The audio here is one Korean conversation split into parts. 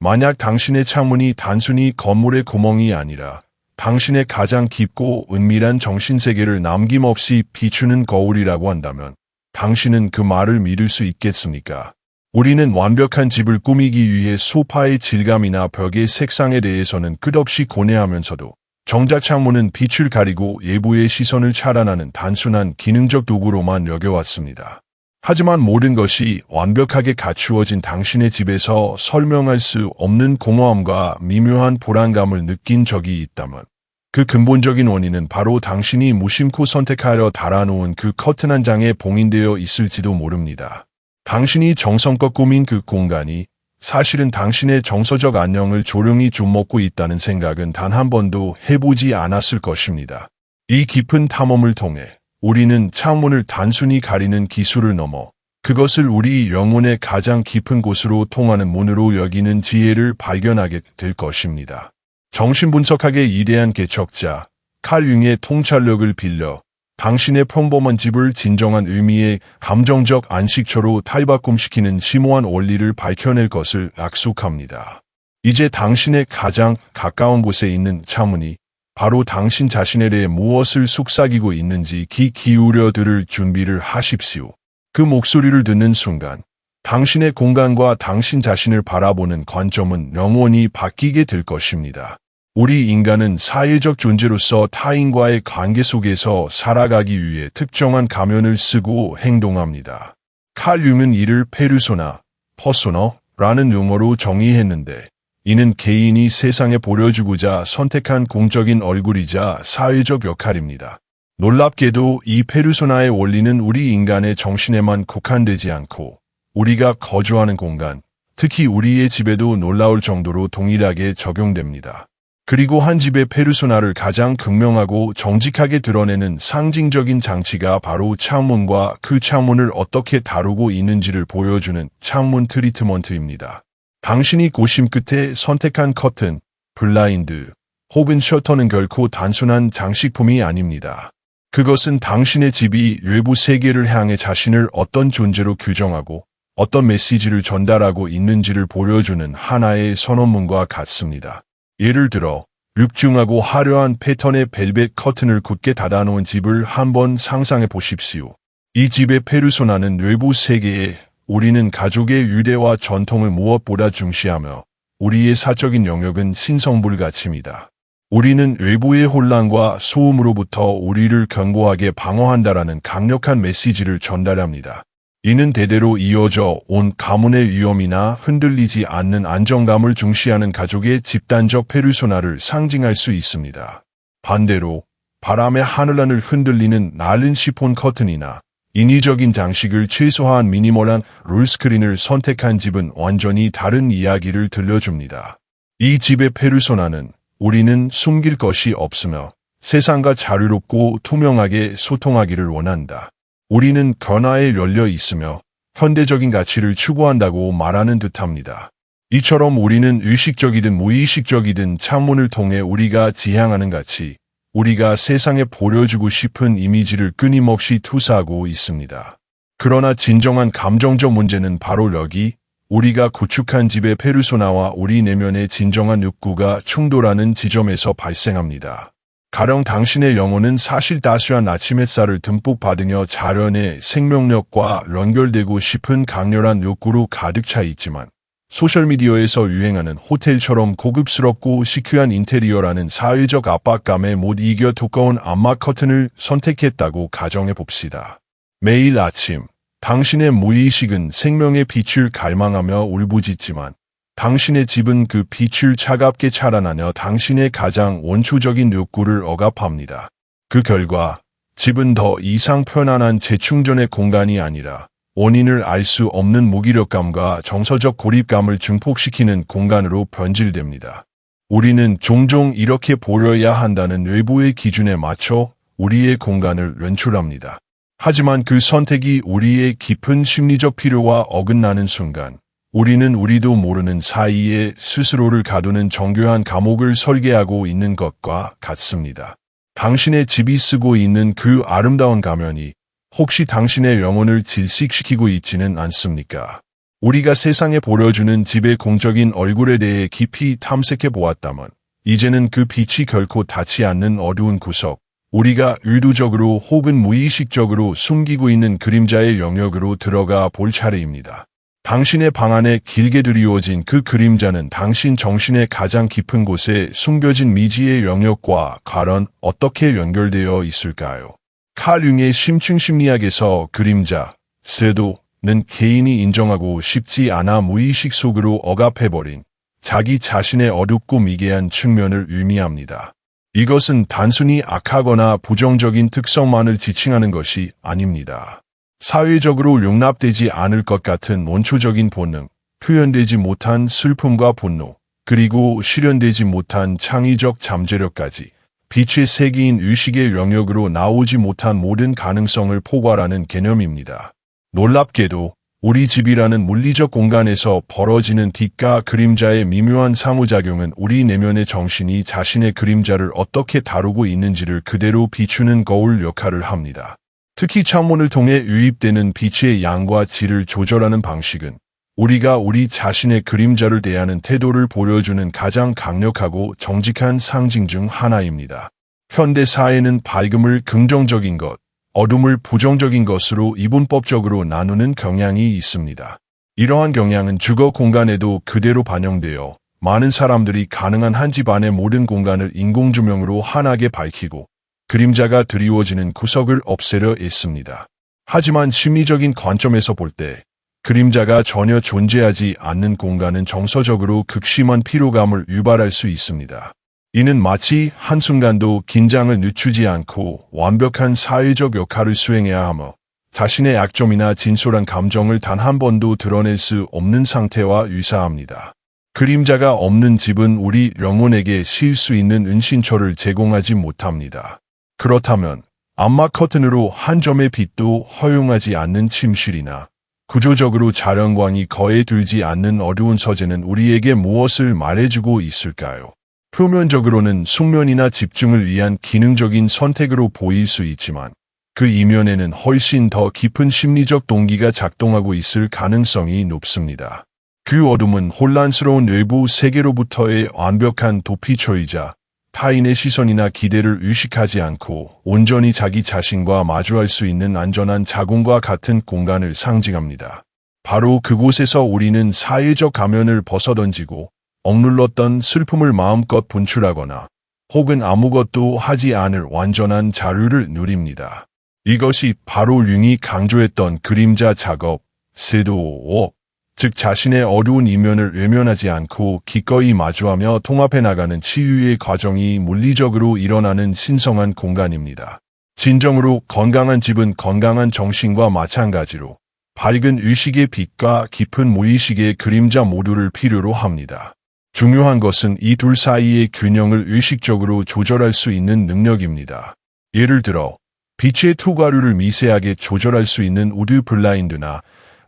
만약 당신의 창문이 단순히 건물의 구멍이 아니라 당신의 가장 깊고 은밀한 정신세계를 남김없이 비추는 거울이라고 한다면 당신은 그 말을 믿을 수 있겠습니까? 우리는 완벽한 집을 꾸미기 위해 소파의 질감이나 벽의 색상에 대해서는 끝없이 고뇌하면서도 정작 창문은 빛을 가리고 예부의 시선을 차단하는 단순한 기능적 도구로만 여겨왔습니다. 하지만 모든 것이 완벽하게 갖추어진 당신의 집에서 설명할 수 없는 공허함과 미묘한 불안감을 느낀 적이 있다면 그 근본적인 원인은 바로 당신이 무심코 선택하려 달아놓은 그 커튼 한 장에 봉인되어 있을지도 모릅니다. 당신이 정성껏 꾸민 그 공간이 사실은 당신의 정서적 안녕을 조용히 좀먹고 있다는 생각은 단 한 번도 해보지 않았을 것입니다. 이 깊은 탐험을 통해 우리는 창문을 단순히 가리는 기술을 넘어 그것을 우리 영혼의 가장 깊은 곳으로 통하는 문으로 여기는 지혜를 발견하게 될 것입니다. 정신분석학의 이대한 개척자 칼 융의 통찰력을 빌려 당신의 평범한 집을 진정한 의미의 감정적 안식처로 탈바꿈시키는 심오한 원리를 밝혀낼 것을 약속합니다. 이제 당신의 가장 가까운 곳에 있는 창문이 바로 당신 자신에 대해 무엇을 속삭이고 있는지 귀 기울여 들을 준비를 하십시오. 그 목소리를 듣는 순간 당신의 공간과 당신 자신을 바라보는 관점은 영원히 바뀌게 될 것입니다. 우리 인간은 사회적 존재로서 타인과의 관계 속에서 살아가기 위해 특정한 가면을 쓰고 행동합니다. 칼 융은 이를 페르소나, 퍼소너라는 용어로 정의했는데 이는 개인이 세상에 보여주고자 선택한 공적인 얼굴이자 사회적 역할입니다. 놀랍게도 이 페르소나의 원리는 우리 인간의 정신에만 국한되지 않고 우리가 거주하는 공간, 특히 우리의 집에도 놀라울 정도로 동일하게 적용됩니다. 그리고 한 집의 페르소나를 가장 극명하고 정직하게 드러내는 상징적인 장치가 바로 창문과 그 창문을 어떻게 다루고 있는지를 보여주는 창문 트리트먼트입니다. 당신이 고심 끝에 선택한 커튼, 블라인드, 혹은 셔터는 결코 단순한 장식품이 아닙니다. 그것은 당신의 집이 외부 세계를 향해 자신을 어떤 존재로 규정하고 어떤 메시지를 전달하고 있는지를 보여주는 하나의 선언문과 같습니다. 예를 들어 육중하고 화려한 패턴의 벨벳 커튼을 굳게 닫아놓은 집을 한번 상상해 보십시오. 이 집의 페르소나는 외부 세계에 우리는 가족의 유대와 전통을 무엇보다 중시하며 우리의 사적인 영역은 신성불가침이다. 우리는 외부의 혼란과 소음으로부터 우리를 견고하게 방어한다라는 강력한 메시지를 전달합니다. 이는 대대로 이어져 온 가문의 위험이나 흔들리지 않는 안정감을 중시하는 가족의 집단적 페르소나를 상징할 수 있습니다. 반대로 바람의 하늘란을 흔들리는 날른 시폰 커튼이나 인위적인 장식을 최소화한 미니멀한 롤스크린을 선택한 집은 완전히 다른 이야기를 들려줍니다. 이 집의 페르소나는 우리는 숨길 것이 없으며 세상과 자유롭고 투명하게 소통하기를 원한다. 우리는 변화에 열려 있으며 현대적인 가치를 추구한다고 말하는 듯합니다. 이처럼 우리는 의식적이든 무의식적이든 창문을 통해 우리가 지향하는 가치, 우리가 세상에 보여주고 싶은 이미지를 끊임없이 투사하고 있습니다. 그러나 진정한 감정적 문제는 바로 여기 우리가 구축한 집의 페르소나와 우리 내면의 진정한 욕구가 충돌하는 지점에서 발생합니다. 가령 당신의 영혼은 사실 따스한 아침 햇살을 듬뿍 받으며 자연의 생명력과 연결되고 싶은 강렬한 욕구로 가득 차 있지만 소셜미디어에서 유행하는 호텔처럼 고급스럽고 시크한 인테리어라는 사회적 압박감에 못 이겨 두꺼운 암막 커튼을 선택했다고 가정해 봅시다. 매일 아침 당신의 무의식은 생명의 빛을 갈망하며 울부짖지만 당신의 집은 그 빛을 차갑게 차단하며 당신의 가장 원초적인 욕구를 억압합니다. 그 결과 집은 더 이상 편안한 재충전의 공간이 아니라 원인을 알 수 없는 무기력감과 정서적 고립감을 증폭시키는 공간으로 변질됩니다. 우리는 종종 이렇게 보여야 한다는 외부의 기준에 맞춰 우리의 공간을 연출합니다. 하지만 그 선택이 우리의 깊은 심리적 필요와 어긋나는 순간 우리는 우리도 모르는 사이에 스스로를 가두는 정교한 감옥을 설계하고 있는 것과 같습니다. 당신의 집이 쓰고 있는 그 아름다운 가면이 혹시 당신의 영혼을 질식시키고 있지는 않습니까? 우리가 세상에 보여주는 집의 공적인 얼굴에 대해 깊이 탐색해 보았다면, 이제는 그 빛이 결코 닿지 않는 어두운 구석, 우리가 의도적으로 혹은 무의식적으로 숨기고 있는 그림자의 영역으로 들어가 볼 차례입니다. 당신의 방 안에 길게 드리워진 그 그림자는 당신 정신의 가장 깊은 곳에 숨겨진 미지의 영역과 과연 어떻게 연결되어 있을까요? 칼 융의 심층 심리학에서 그림자, 쇠도는 개인이 인정하고 싶지 않아 무의식 속으로 억압해버린 자기 자신의 어둡고 미개한 측면을 의미합니다. 이것은 단순히 악하거나 부정적인 특성만을 지칭하는 것이 아닙니다. 사회적으로 용납되지 않을 것 같은 원초적인 본능, 표현되지 못한 슬픔과 분노, 그리고 실현되지 못한 창의적 잠재력까지 빛의 세계인 의식의 영역으로 나오지 못한 모든 가능성을 포괄하는 개념입니다. 놀랍게도 우리 집이라는 물리적 공간에서 벌어지는 빛과 그림자의 미묘한 상호작용은 우리 내면의 정신이 자신의 그림자를 어떻게 다루고 있는지를 그대로 비추는 거울 역할을 합니다. 특히 창문을 통해 유입되는 빛의 양과 질을 조절하는 방식은 우리가 우리 자신의 그림자를 대하는 태도를 보여주는 가장 강력하고 정직한 상징 중 하나입니다. 현대 사회는 밝음을 긍정적인 것, 어둠을 부정적인 것으로 이분법적으로 나누는 경향이 있습니다. 이러한 경향은 주거 공간에도 그대로 반영되어 많은 사람들이 가능한 한 집안의 모든 공간을 인공조명으로 환하게 밝히고 그림자가 드리워지는 구석을 없애려 했습니다. 하지만 심리적인 관점에서 볼 때 그림자가 전혀 존재하지 않는 공간은 정서적으로 극심한 피로감을 유발할 수 있습니다. 이는 마치 한순간도 긴장을 늦추지 않고 완벽한 사회적 역할을 수행해야 하며 자신의 약점이나 진솔한 감정을 단 한 번도 드러낼 수 없는 상태와 유사합니다. 그림자가 없는 집은 우리 영혼에게 쉴 수 있는 은신처를 제공하지 못합니다. 그렇다면 암막 커튼으로 한 점의 빛도 허용하지 않는 침실이나 구조적으로 자연광이 거에 들지 않는 어두운 서재는 우리에게 무엇을 말해주고 있을까요? 표면적으로는 숙면이나 집중을 위한 기능적인 선택으로 보일 수 있지만 그 이면에는 훨씬 더 깊은 심리적 동기가 작동하고 있을 가능성이 높습니다. 그 어둠은 혼란스러운 외부 세계로부터의 완벽한 도피처이자 타인의 시선이나 기대를 의식하지 않고 온전히 자기 자신과 마주할 수 있는 안전한 자궁과 같은 공간을 상징합니다. 바로 그곳에서 우리는 사회적 가면을 벗어던지고 억눌렀던 슬픔을 마음껏 분출하거나 혹은 아무것도 하지 않을 완전한 자유를 누립니다. 이것이 바로 융이 강조했던 그림자 작업, 세도, 즉 자신의 어두운 이면을 외면하지 않고 기꺼이 마주하며 통합해 나가는 치유의 과정이 물리적으로 일어나는 신성한 공간입니다. 진정으로 건강한 집은 건강한 정신과 마찬가지로 밝은 의식의 빛과 깊은 무의식의 그림자 모두를 필요로 합니다. 중요한 것은 이 둘 사이의 균형을 의식적으로 조절할 수 있는 능력입니다. 예를 들어 빛의 투과류를 미세하게 조절할 수 있는 우드 블라인드나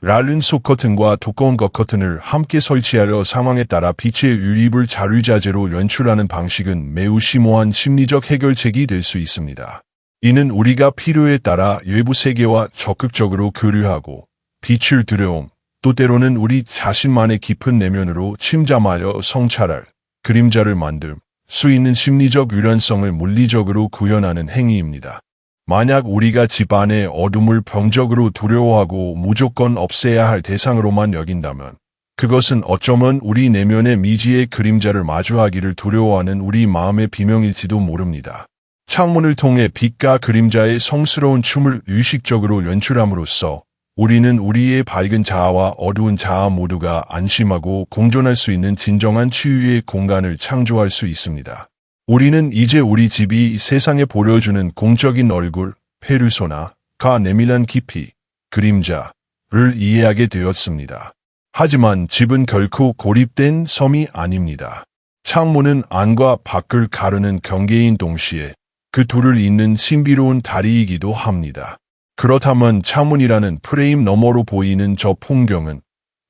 랄른 속 커튼과 두꺼운 것 커튼을 함께 설치하려 상황에 따라 빛의 유입을 자유자재로 연출하는 방식은 매우 심오한 심리적 해결책이 될 수 있습니다. 이는 우리가 필요에 따라 외부 세계와 적극적으로 교류하고 빛을 두려움, 또 때로는 우리 자신만의 깊은 내면으로 침잠하여 성찰할 그림자를 만들 수 있는 심리적 유연성을 물리적으로 구현하는 행위입니다. 만약 우리가 집안의 어둠을 병적으로 두려워하고 무조건 없애야 할 대상으로만 여긴다면 그것은 어쩌면 우리 내면의 미지의 그림자를 마주하기를 두려워하는 우리 마음의 비명일지도 모릅니다. 창문을 통해 빛과 그림자의 성스러운 춤을 의식적으로 연출함으로써 우리는 우리의 밝은 자아와 어두운 자아 모두가 안심하고 공존할 수 있는 진정한 치유의 공간을 창조할 수 있습니다. 우리는 이제 우리 집이 세상에 보여주는 공적인 얼굴, 페르소나, 가 내밀한 깊이, 그림자를 이해하게 되었습니다. 하지만 집은 결코 고립된 섬이 아닙니다. 창문은 안과 밖을 가르는 경계인 동시에 그 둘을 잇는 신비로운 다리이기도 합니다. 그렇다면 창문이라는 프레임 너머로 보이는 저 풍경은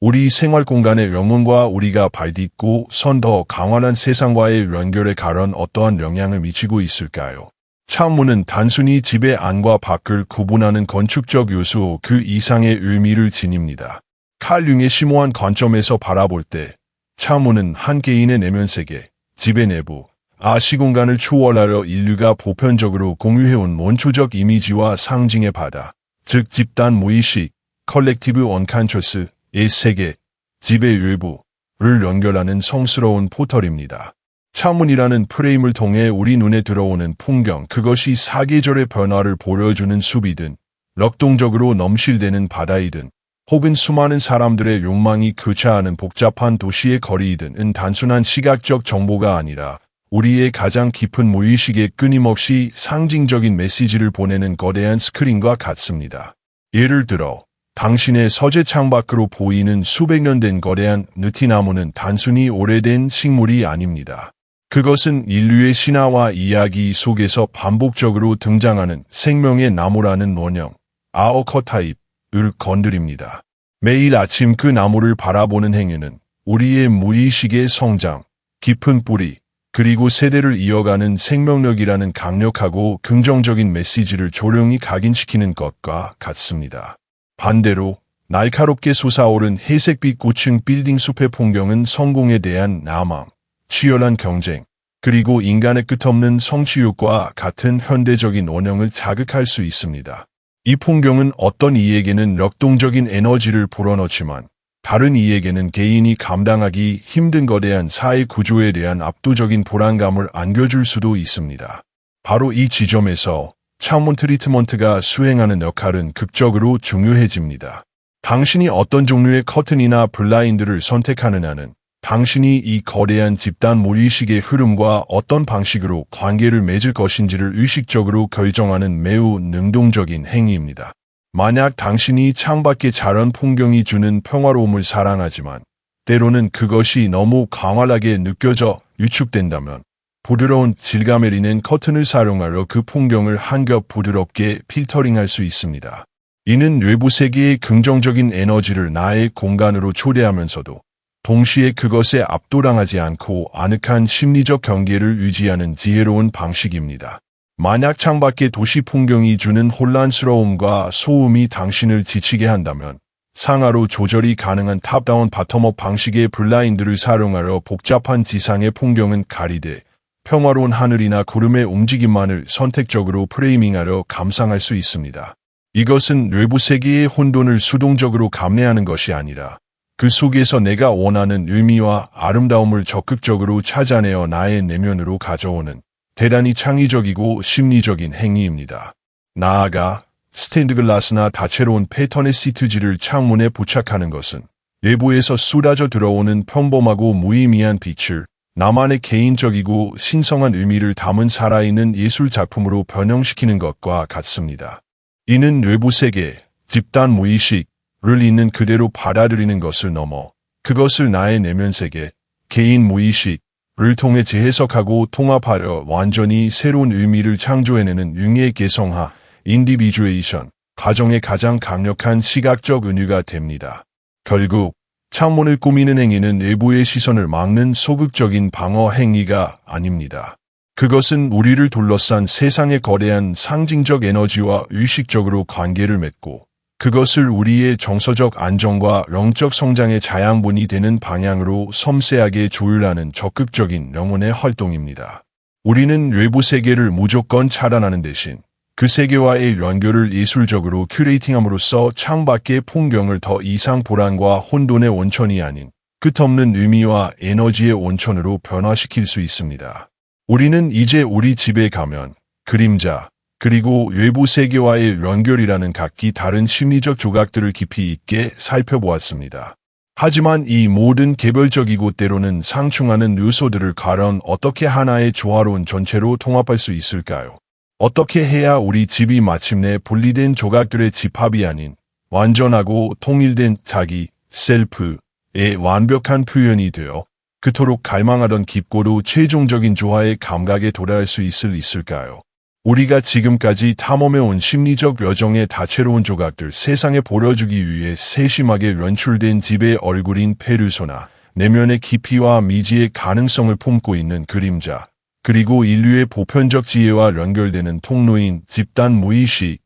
우리 생활 공간의 영혼과 우리가 발딛고 선 더 강화한 세상과의 연결에 가른 어떠한 영향을 미치고 있을까요? 창문은 단순히 집의 안과 밖을 구분하는 건축적 요소 그 이상의 의미를 지닙니다. 칼 융의 심오한 관점에서 바라볼 때 차문은 한 개인의 내면 세계, 지배 내부, 아시 공간을 초월하려 인류가 보편적으로 공유해온 원초적 이미지와 상징의 바다, 즉 집단 무의식, 컬렉티브 언칸처스 의 세계, 지배 일부를 연결하는 성스러운 포털입니다. 차문이라는 프레임을 통해 우리 눈에 들어오는 풍경, 그것이 사계절의 변화를 보여주는 숲이든, 럭동적으로 넘실대는 바다이든, 혹은 수많은 사람들의 욕망이 교차하는 복잡한 도시의 거리이든 은 단순한 시각적 정보가 아니라 우리의 가장 깊은 무의식에 끊임없이 상징적인 메시지를 보내는 거대한 스크린과 같습니다. 예를 들어 당신의 서재 창밖으로 보이는 수백 년 된 거대한 느티나무는 단순히 오래된 식물이 아닙니다. 그것은 인류의 신화와 이야기 속에서 반복적으로 등장하는 생명의 나무라는 원형, 아오커타입을 건드립니다. 매일 아침 그 나무를 바라보는 행위는 우리의 무의식의 성장, 깊은 뿌리, 그리고 세대를 이어가는 생명력이라는 강력하고 긍정적인 메시지를 조용히 각인시키는 것과 같습니다. 반대로 날카롭게 솟아오른 회색빛 고층 빌딩 숲의 풍경은 성공에 대한 나망, 치열한 경쟁, 그리고 인간의 끝없는 성취욕과 같은 현대적인 원형을 자극할 수 있습니다. 이 풍경은 어떤 이에게는 역동적인 에너지를 불어넣지만 다른 이에게는 개인이 감당하기 힘든 거대한 사회 구조에 대한 압도적인 불안감을 안겨줄 수도 있습니다. 바로 이 지점에서 창문 트리트먼트가 수행하는 역할은 극적으로 중요해집니다. 당신이 어떤 종류의 커튼이나 블라인드를 선택하느냐는 당신이 이 거대한 집단 무의식의 흐름과 어떤 방식으로 관계를 맺을 것인지를 의식적으로 결정하는 매우 능동적인 행위입니다. 만약 당신이 창밖의 자연 풍경이 주는 평화로움을 사랑하지만 때로는 그것이 너무 강활하게 느껴져 유축된다면 부드러운 질감을 이는 커튼을 사용하여 그 풍경을 한겹 부드럽게 필터링할 수 있습니다. 이는 외부 세계의 긍정적인 에너지를 나의 공간으로 초래하면서도 동시에 그것에 압도당하지 않고 아늑한 심리적 경계를 유지하는 지혜로운 방식입니다. 만약 창밖의 도시 풍경이 주는 혼란스러움과 소음이 당신을 지치게 한다면 상하로 조절이 가능한 탑다운 바텀업 방식의 블라인드를 사용하여 복잡한 지상의 풍경은 가리되 평화로운 하늘이나 구름의 움직임만을 선택적으로 프레이밍하려 감상할 수 있습니다. 이것은 외부 세계의 혼돈을 수동적으로 감내하는 것이 아니라 그 속에서 내가 원하는 의미와 아름다움을 적극적으로 찾아내어 나의 내면으로 가져오는 대단히 창의적이고 심리적인 행위입니다. 나아가 스탠드 글라스나 다채로운 패턴의 시트지를 창문에 부착하는 것은 외부에서 쏟아져 들어오는 평범하고 무의미한 빛을 나만의 개인적이고 신성한 의미를 담은 살아있는 예술 작품으로 변형시키는 것과 같습니다. 이는 외부 세계, 집단 무의식, 를 있는 그대로 받아들이는 것을 넘어 그것을 나의 내면 세계, 개인 무의식을 통해 재해석하고 통합하려 완전히 새로운 의미를 창조해내는 융의 개성화, 인디비주에이션, 과정의 가장 강력한 시각적 은유가 됩니다. 결국 창문을 꾸미는 행위는 내부의 시선을 막는 소극적인 방어 행위가 아닙니다. 그것은 우리를 둘러싼 세상의 거대한 상징적 에너지와 의식적으로 관계를 맺고 그것을 우리의 정서적 안정과 영적 성장의 자양분이 되는 방향으로 섬세하게 조율하는 적극적인 영혼의 활동입니다. 우리는 외부 세계를 무조건 차단하는 대신 그 세계와의 연결을 예술적으로 큐레이팅함으로써 창밖의 풍경을 더 이상 불안과 혼돈의 원천이 아닌 끝없는 의미와 에너지의 원천으로 변화시킬 수 있습니다. 우리는 이제 우리 집에 가면 그림자, 그리고 외부 세계와의 연결이라는 각기 다른 심리적 조각들을 깊이 있게 살펴보았습니다. 하지만 이 모든 개별적이고 때로는 상충하는 요소들을 가련 어떻게 하나의 조화로운 전체로 통합할 수 있을까요? 어떻게 해야 우리 집이 마침내 분리된 조각들의 집합이 아닌 완전하고 통일된 자기, 셀프의 완벽한 표현이 되어 그토록 갈망하던 깊고도 최종적인 조화의 감각에 도달할 수 있을 있을까요? 우리가 지금까지 탐험해온 심리적 여정의 다채로운 조각들 세상에 보여주기 위해 세심하게 연출된 집의 얼굴인 페르소나, 내면의 깊이와 미지의 가능성을 품고 있는 그림자, 그리고 인류의 보편적 지혜와 연결되는 통로인 집단 무의식,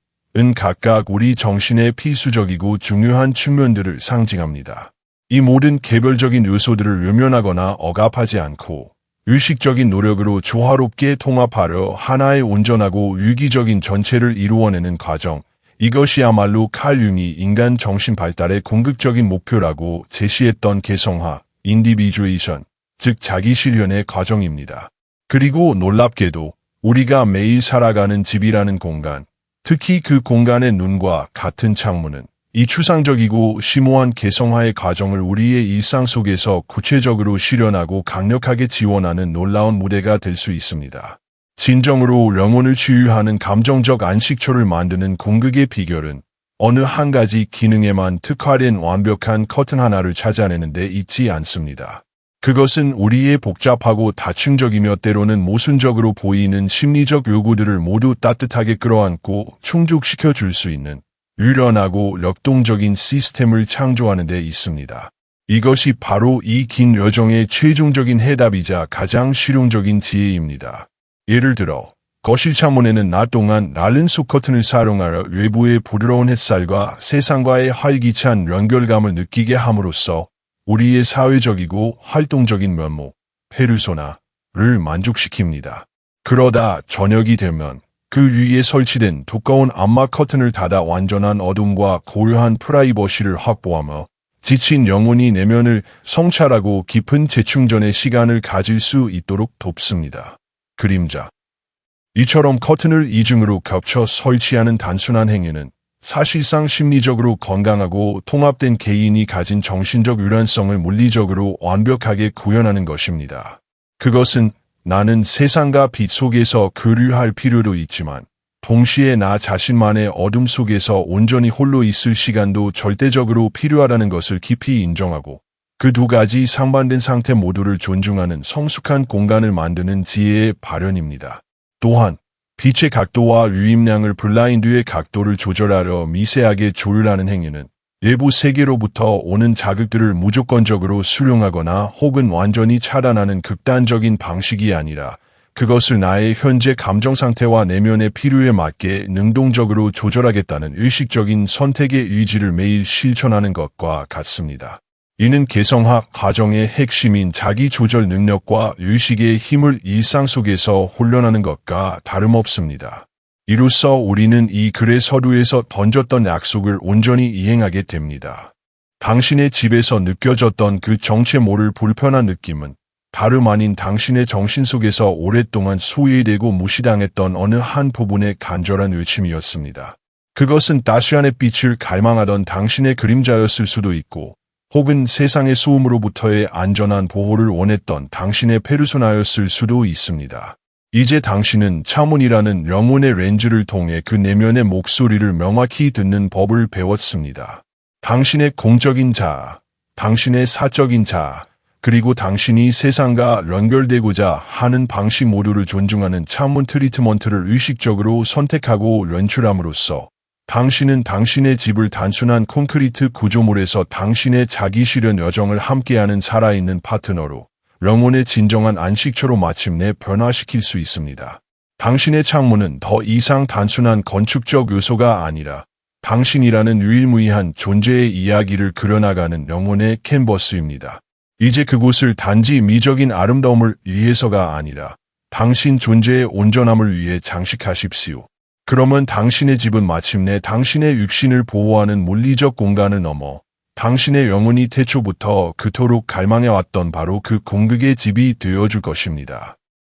각각 우리 정신의 필수적이고 중요한 측면들을 상징합니다. 이 모든 개별적인 요소들을 외면하거나 억압하지 않고 의식적인 노력으로 조화롭게 통합하려 하나의 온전하고 유기적인 전체를 이루어내는 과정, 이것이야말로 칼 융이 인간 정신 발달의 궁극적인 목표라고 제시했던 개성화, 인디비주에이션, 즉 자기 실현의 과정입니다. 그리고 놀랍게도 우리가 매일 살아가는 집이라는 공간, 특히 그 공간의 눈과 같은 창문은 이 추상적이고 심오한 개성화의 과정을 우리의 일상 속에서 구체적으로 실현하고 강력하게 지원하는 놀라운 무대가 될 수 있습니다. 진정으로 영혼을 치유하는 감정적 안식처를 만드는 공극의 비결은 어느 한 가지 기능에만 특화된 완벽한 커튼 하나를 찾아내는 데 있지 않습니다. 그것은 우리의 복잡하고 다층적이며 때로는 모순적으로 보이는 심리적 요구들을 모두 따뜻하게 끌어안고 충족시켜 줄 수 있는 유연하고 역동적인 시스템을 창조하는 데 있습니다. 이것이 바로 이 긴 여정의 최종적인 해답이자 가장 실용적인 지혜입니다. 예를 들어 거실 창문에는 낮 동안 날른 속 커튼을 사용하여 외부의 부드러운 햇살과 세상과의 활기찬 연결감을 느끼게 함으로써 우리의 사회적이고 활동적인 면목, 페르소나를 만족시킵니다. 그러다 저녁이 되면 그 위에 설치된 두꺼운 암막 커튼을 닫아 완전한 어둠과 고요한 프라이버시를 확보하며 지친 영혼이 내면을 성찰하고 깊은 재충전의 시간을 가질 수 있도록 돕습니다. 그림자. 이처럼 커튼을 이중으로 겹쳐 설치하는 단순한 행위는 사실상 심리적으로 건강하고 통합된 개인이 가진 정신적 유연성을 물리적으로 완벽하게 구현하는 것입니다. 그것은 나는 세상과 빛 속에서 교류할 필요도 있지만 동시에 나 자신만의 어둠 속에서 온전히 홀로 있을 시간도 절대적으로 필요하다는 것을 깊이 인정하고 그 두 가지 상반된 상태 모두를 존중하는 성숙한 공간을 만드는 지혜의 발현입니다. 또한 빛의 각도와 유입량을 블라인드의 각도를 조절하려 미세하게 조율하는 행위는 외부 세계로부터 오는 자극들을 무조건적으로 수용하거나 혹은 완전히 차단하는 극단적인 방식이 아니라 그것을 나의 현재 감정 상태와 내면의 필요에 맞게 능동적으로 조절하겠다는 의식적인 선택의 의지를 매일 실천하는 것과 같습니다. 이는 개성학 과정의 핵심인 자기 조절 능력과 의식의 힘을 일상 속에서 훈련하는 것과 다름없습니다. 이로써 우리는 이 글의 서두에서 던졌던 약속을 온전히 이행하게 됩니다. 당신의 집에서 느껴졌던 그 정체 모를 불편한 느낌은 다름 아닌 당신의 정신 속에서 오랫동안 소외되고 무시당했던 어느 한 부분의 간절한 외침이었습니다. 그것은 따스한 햇빛을 갈망하던 당신의 그림자였을 수도 있고 혹은 세상의 소음으로부터의 안전한 보호를 원했던 당신의 페르소나였을 수도 있습니다. 이제 당신은 차문이라는 영혼의 렌즈를 통해 그 내면의 목소리를 명확히 듣는 법을 배웠습니다. 당신의 공적인 자, 당신의 사적인 자, 그리고 당신이 세상과 연결되고자 하는 방식 모두를 존중하는 차문 트리트먼트를 의식적으로 선택하고 연출함으로써 당신은 당신의 집을 단순한 콘크리트 구조물에서 당신의 자기 실현 여정을 함께하는 살아있는 파트너로 영혼의 진정한 안식처로 마침내 변화시킬 수 있습니다. 당신의 창문은 더 이상 단순한 건축적 요소가 아니라 당신이라는 유일무이한 존재의 이야기를 그려나가는 영혼의 캔버스입니다. 이제 그곳을 단지 미적인 아름다움을 위해서가 아니라 당신 존재의 온전함을 위해 장식하십시오. 그러면 당신의 집은 마침내 당신의 육신을 보호하는 물리적 공간을 넘어 당신의 영혼이 태초부터 그토록 갈망해왔던 바로 그 공극의 집이 되어줄 것입니다.